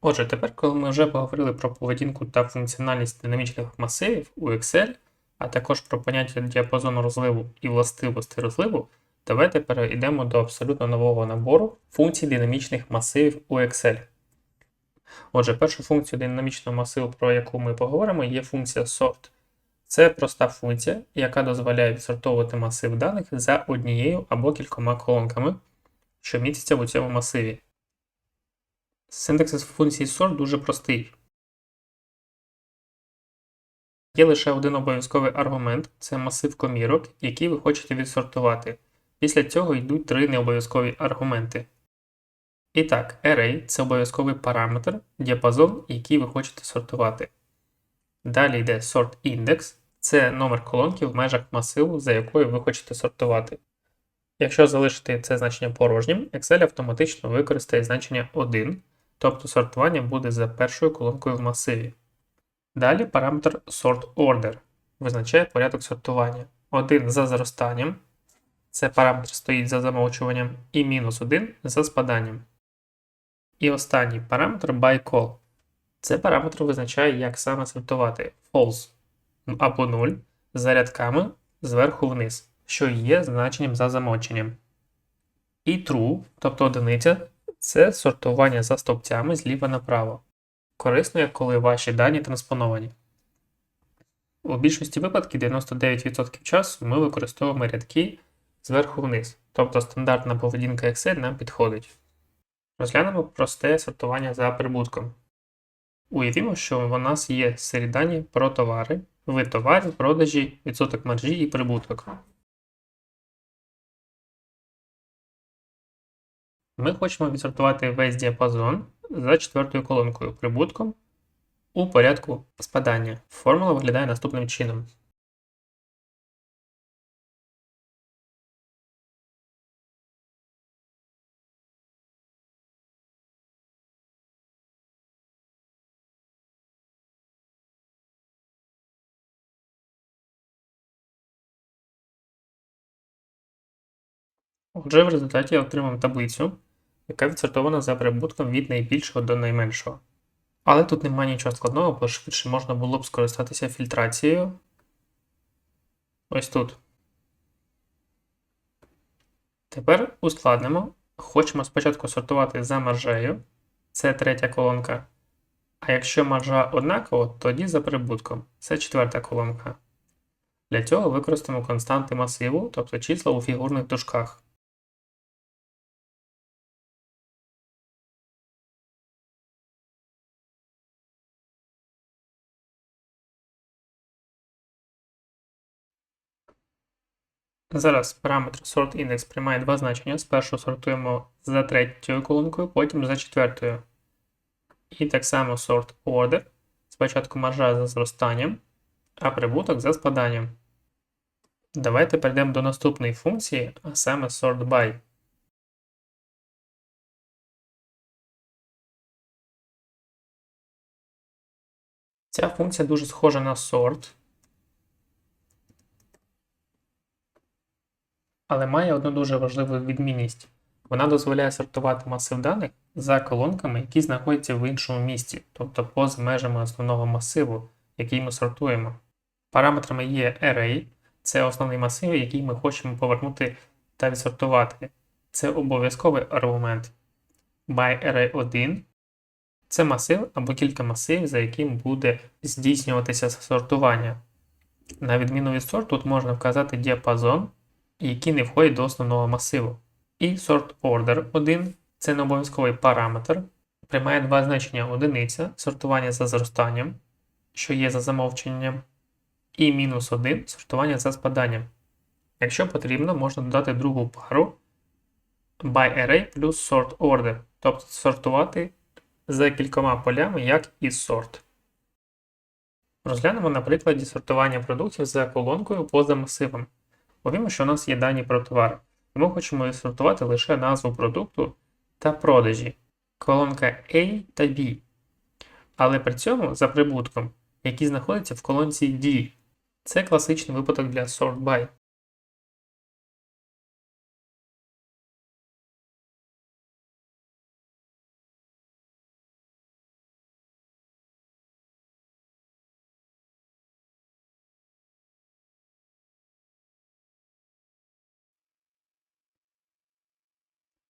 Отже, тепер, коли ми вже поговорили про поведінку та функціональність динамічних масивів у Excel, а також про поняття діапазону розливу і властивості розливу, давайте перейдемо до абсолютно нового набору функцій динамічних масивів у Excel. Отже, першу функцію динамічного масиву, про яку ми поговоримо, є функція sort. Це проста функція, яка дозволяє відсортовувати масив даних за однією або кількома колонками, що містяться у цьому масиві. Синтаксис функції sort дуже простий. Є лише один обов'язковий аргумент це масив комірок, який ви хочете відсортувати. Після цього йдуть три необов'язкові аргументи. І так, array це обов'язковий параметр, діапазон, який ви хочете сортувати. Далі йде sort index, це номер колонки в межах масиву, за якою ви хочете сортувати. Якщо залишити це значення порожнім, Excel автоматично використає значення 1, тобто сортування буде за першою колонкою в масиві. Далі параметр sortOrder визначає порядок сортування. 1 за зростанням, це параметр стоїть за замовчуванням, і мінус 1 за спаданням. І останній параметр byCall. Це параметр визначає, як саме сортувати false або 0 за рядками зверху вниз, що є значенням за замовченням. І true, тобто одиниця, це сортування за стовпцями зліва направо. Корисно, як коли ваші дані транспоновані. У більшості випадків 99% часу ми використовуємо рядки зверху вниз, тобто стандартна поведінка Excel нам підходить. Розглянемо просте сортування за прибутком. Уявімо, що у нас є серії дані про товари, вид товарів, продажі, відсоток маржі і прибуток. Ми хочемо відсортувати весь діапазон за четвертою колонкою прибутком у порядку спадання. Формула виглядає наступним чином. Отже, в результаті я отримав таблицю, яка відсортована за прибутком від найбільшого до найменшого. Але тут немає нічого складного, бо швидше можна було б скористатися фільтрацією. Ось тут. Тепер ускладнимо. Хочемо спочатку сортувати за маржею. Це третя колонка. А якщо маржа однакова, тоді за прибутком. Це четверта колонка. Для цього використаємо константи масиву, тобто числа у фігурних дужках. Зараз параметр sortIndex приймає два значення. Спершу сортуємо за третьою колонкою, потім за четвертою. І так само sortOrder. Спочатку маржа за зростанням, а прибуток за спаданням. Давайте перейдемо до наступної функції, а саме sortBy. Ця функція дуже схожа на sort. Але має одну дуже важливу відмінність. Вона дозволяє сортувати масив даних за колонками, які знаходяться в іншому місці, тобто поза межами основного масиву, який ми сортуємо. Параметрами є array, це основний масив, який ми хочемо повернути та відсортувати. Це обов'язковий аргумент. ByArray1 це масив або кілька масивів, за яким буде здійснюватися сортування. На відміну від сort, тут можна вказати діапазон які не входять до основного масиву. І sortOrder 1 це не обов'язковий параметр, приймає два значення одиниця сортування за зростанням, що є за замовченням, і мінус 1 сортування за спаданням. Якщо потрібно, можна додати другу пару byArray плюс sortOrder, тобто сортувати за кількома полями, як і sort. Розглянемо на прикладі сортування продуктів за колонкою поза масивом. Повімо, що у нас є дані про товар. Ми хочемо сортувати лише назву продукту та продажі, колонка A та B. Але при цьому за прибутком, який знаходиться в колонці D. Це класичний випадок для sort by.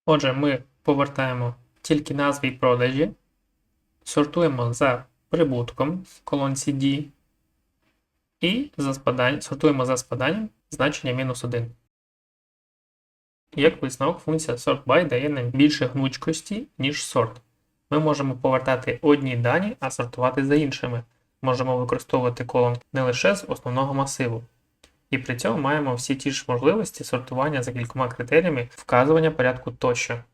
Отже, ми повертаємо тільки назви і продажі, сортуємо за прибутком в колонці D і за спадань... сортуємо за спаданням значення мінус 1. Як висновок, функція SortBy дає нам більше гнучкості, ніж сорт. Ми можемо повертати одні дані, а сортувати за іншими. Можемо використовувати колон не лише з основного масиву. І при цьому маємо всі ті ж можливості сортування за кількома критеріями, вказування порядку тощо.